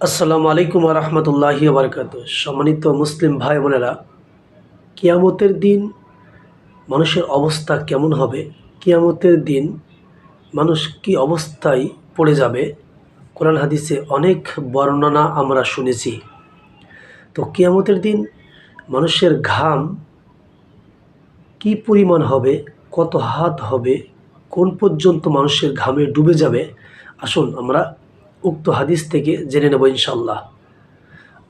আসসালামু আলাইকুম রহমতুল্লাহি বারকাত সম্মানিত মুসলিম ভাই বোনেরা, কিয়ামতের দিন মানুষের অবস্থা কেমন হবে? কিয়ামতের দিন মানুষ কি অবস্থায় পড়ে যাবে? কোরআন হাদিসে অনেক বর্ণনা আমরা শুনেছি। তো কিয়ামতের দিন মানুষের ঘাম কি পরিমাণ হবে? কত হাত হবে? কোন পর্যন্ত মানুষের ঘামে ডুবে যাবে? আসুন আমরা উক্ত হাদিস থেকে জেনে নেব ইনশাল্লাহ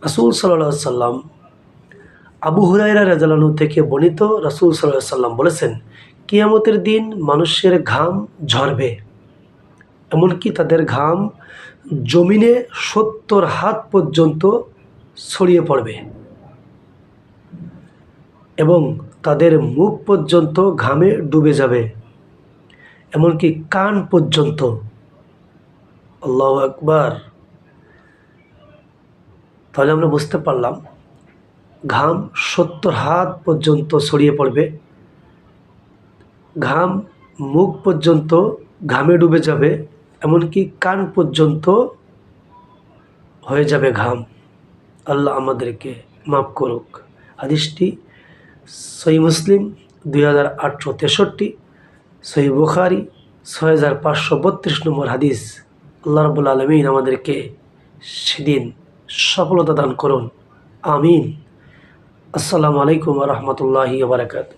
রাসুল সাল্লাহ সাল্লাম আবু হুরাইরা রাজালানু থেকে বর্ণিত রাসুল সাল্লাহ সাল্লাম বলেছেন, কিয়ামতের দিন মানুষের ঘাম ঝরবে। এমনকি তাদের ঘাম জমিনে সত্তর হাত পর্যন্ত ছড়িয়ে পড়বে। এবং তাদের মুখ পর্যন্ত ঘামে ডুবে যাবে। এমনকি কান পর্যন্ত আল্লাহ একবার তাহলে আমরা বুঝতে পারলাম, ঘাম সত্তর হাত পর্যন্ত ছড়িয়ে পড়বে। ঘাম মুখ পর্যন্ত ঘামে ডুবে যাবে, এমনকি কান পর্যন্ত হয়ে যাবে ঘাম। আল্লাহ আমাদেরকে মাফ করুক। হাদিসটি সই মুসলিম দুই হাজার আটশো তেষট্টি সই বুখারি ছয় হাজার পাঁচশো বত্রিশ নম্বর হাদিস। আল্লাহ রবুল আলমিন আমাদেরকে সেদিন সফলতা দান করুন। আমিন। আসসালামু আলাইকুম রহমতুল্লাহি বারাকাতু